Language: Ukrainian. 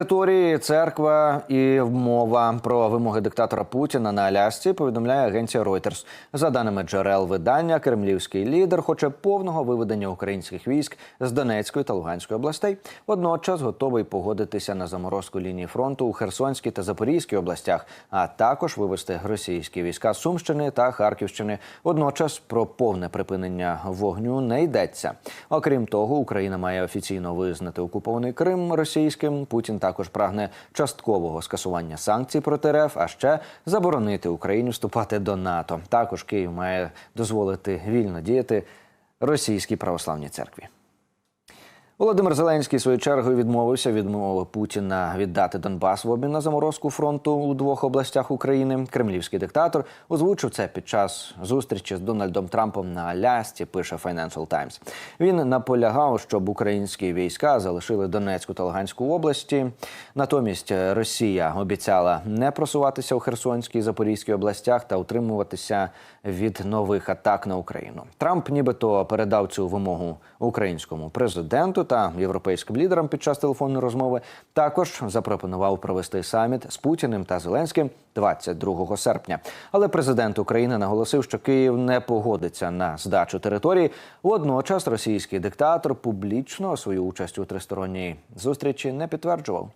Території, церква і мова про вимоги диктатора Путіна на Алясці повідомляє агенція Reuters. За даними джерел видання, кремлівський лідер хоче повного виведення українських військ з Донецької та Луганської областей. Водночас готовий погодитися на заморозку лінії фронту у Херсонській та Запорізькій областях, а також вивести російські війська з Сумщини та Харківщини. Водночас про повне припинення вогню не йдеться. Окрім того, Україна має офіційно визнати окупований Крим російським. Путін також прагне часткового скасування санкцій проти РФ, а ще заборонити Україні вступати до НАТО. Також Київ має дозволити вільно діяти російській православній церкві. Володимир Зеленський своєю чергою відмовився від мови Путіна віддати Донбас в обмін на заморозку фронту у двох областях України. Кремлівський диктатор озвучив це під час зустрічі з Дональдом Трампом на Алясці. Пише Financial Times. Він наполягав, щоб українські війська залишили Донецьку та Луганську області. Натомість Росія обіцяла не просуватися у Херсонській і Запорізькій областях та утримуватися від нових атак на Україну. Трамп нібито передав цю вимогу українському президенту та європейським лідерам під час телефонної розмови. Також запропонував провести саміт з Путіним та Зеленським 22 серпня. Але президент України наголосив, що Київ не погодиться на здачу території. Водночас російський диктатор публічно свою участь у тристоронній зустрічі не підтверджував.